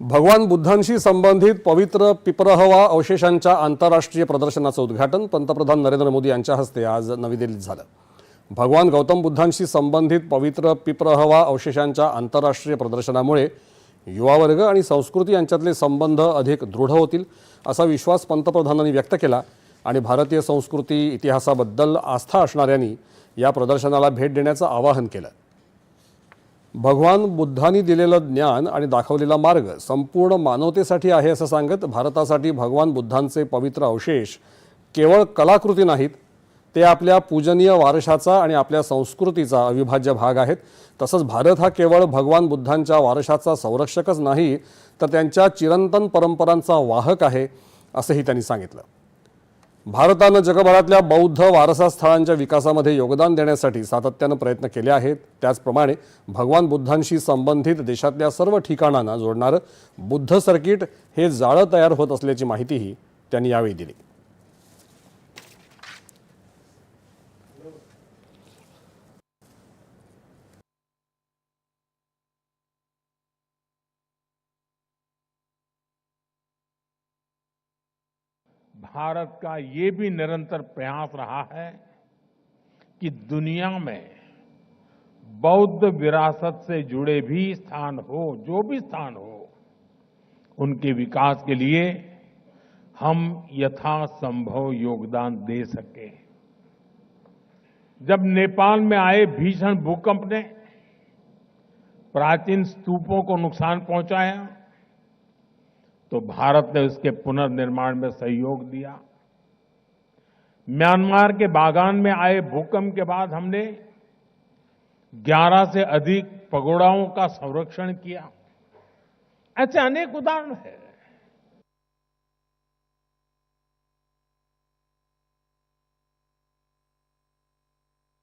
भगवान बुद्धांशी संबंधित पवित्र पिपरहवा अवशेषांच्या आंतरराष्ट्रीय प्रदर्शनाचं उद्घाटन पंतप्रधान नरेंद्र मोदी यांच्या हस्ते आज नवी दिल्लीत झालं. भगवान गौतम बुद्धांशी संबंधित पवित्र पिपरहवा अवशेषांच्या आंतरराष्ट्रीय प्रदर्शनामुळे युवा वर्ग आणि संस्कृती यांच्यातले संबंध अधिक दृढ होतील असा विश्वास पंतप्रधानांनी व्यक्त केला आणि भारतीय संस्कृती इतिहासाबद्दल आस्था असणाऱ्यांनी या प्रदर्शनाला भेट देण्याचं आवाहन केलं. भगवान बुद्धांनी दिलेलं ज्ञान आणि दाखवलेला मार्ग संपूर्ण मानवतेसाठी आहे असं सांगत भारतासाठी भगवान बुद्धांचे पवित्र अवशेष केवळ कलाकृती नाहीत ते आपल्या पूजनीय वारशाचा आणि आपल्या संस्कृतीचा अविभाज्य भाग आहेत. तसंच भारत हा केवळ भगवान बुद्धांच्या वारशाचा संरक्षकच नाही तर त्यांच्या चिरंतन परंपरांचा वाहक आहे असंही त्यांनी सांगितलं. भारतानं जगभरातल्या बौद्ध वारसा स्थळांच्या विकासामध्ये योगदान देण्यासाठी सातत्यानं प्रयत्न केले आहेत. त्याचप्रमाणे भगवान बुद्धांशी संबंधित देशातल्या सर्व ठिकाणांना जोडणारं बुद्ध सर्किट हे जाळं तयार होत असल्याची माहितीही त्यांनी यावेळी दिली. भारत का ये भी निरंतर प्रयास रहा है कि दुनिया में बौद्ध विरासत से जुड़े भी स्थान हो, जो भी स्थान हो, उनके विकास के लिए हम यथासंभव योगदान दे सके। जब नेपाल में आए भीषण भूकंप ने, प्राचीन स्तूपों को नुकसान पहुँचाया तो भारत ने उसके पुनर्निर्माण में सहयोग दिया। म्यांमार के बागान में आए भूकंप के बाद हमने 11 से अधिक पगोड़ाओं का संरक्षण किया। ऐसे अनेक उदाहरण हैं।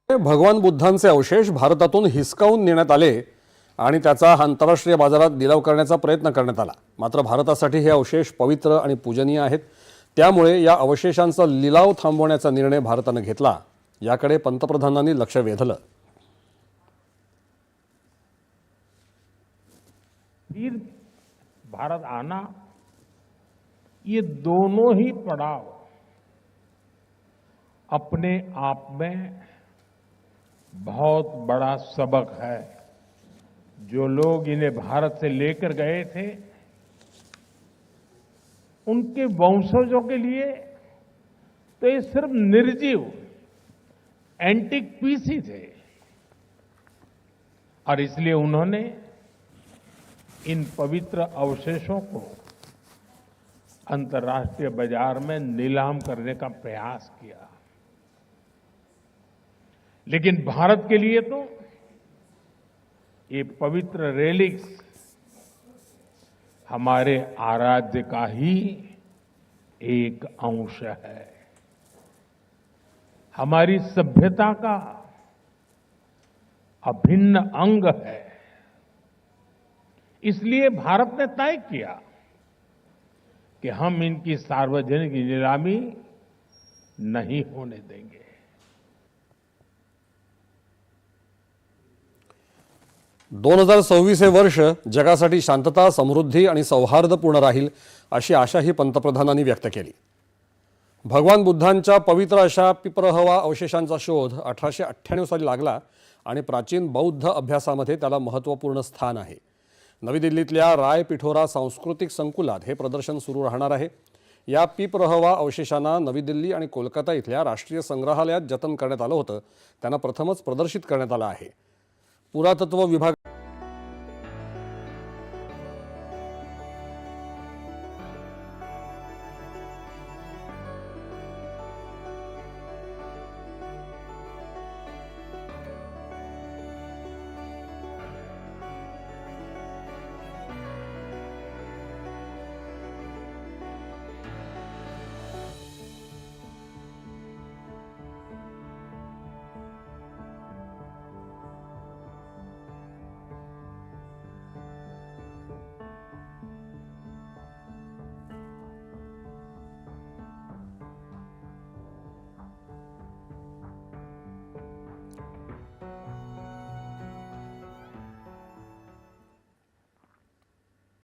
भगवान बुद्धांचे अवशेष भारतातून हिसकावून नेण्यात आले. आणि त्याचा आंतरराष्ट्रीय बाजारात लिलाव करण्याचा प्रयत्न करण्यात आला. मात्र भारतासाठी हे अवशेष पवित्र आणि पूजनीय आहेत. त्यामुळे या अवशेषांचा लिलाव थांबवण्याचा निर्णय भारतानं घेतला. याकडे पंतप्रधानांनी लक्ष वेधलं. फिर भारत आना ये दोनों ही पड़ाव अपने आप में बहुत बड़ा सबक है। जो लोग इन्हें भारत से लेकर गए थे, उनके वंशजों के लिए तो ये सिर्फ़ निर्जीव एंटिक पीस थे। और इसलिए उन्होंने इन पवित्र अवशेषों को अंतर्राष्ट्रीय बाज़ार में नीलाम करने का प्रयास किया। लेकिन भारत के लिए तो ये पवित्र रेलिक्स हमारे आराध्य का ही एक अंश है। हमारी सभ्यता का अभिन्न अंग है। इसलिए भारत ने तय किया कि हम इनकी सार्वजनिक नीलामी नहीं होने देंगे। दोन हजार सव्वीस हे वर्ष जगासाठी शांतता समृद्धी आणि सौहार्दपूर्ण राहील अशी आशाही पंतप्रधानांनी व्यक्त केली. भगवान बुद्धांच्या पवित्र अशा पिपरहवा अवशेषांचा शोध अठराशे अठ्ठ्याण्णव साली लागला आणि प्राचीन बौद्ध अभ्यासामध्ये त्याला महत्त्वपूर्ण स्थान आहे. नवी दिल्लीतल्या राय पिठोरा सांस्कृतिक संकुलात हे प्रदर्शन सुरू राहणार आहे. या पिपरहवा अवशेषांना नवी दिल्ली आणि कोलकाता इथल्या राष्ट्रीय संग्रहालयात जतन करण्यात आलं होतं. त्यांना प्रथमच प्रदर्शित करण्यात आलं आहे. पुरातत्व विभाग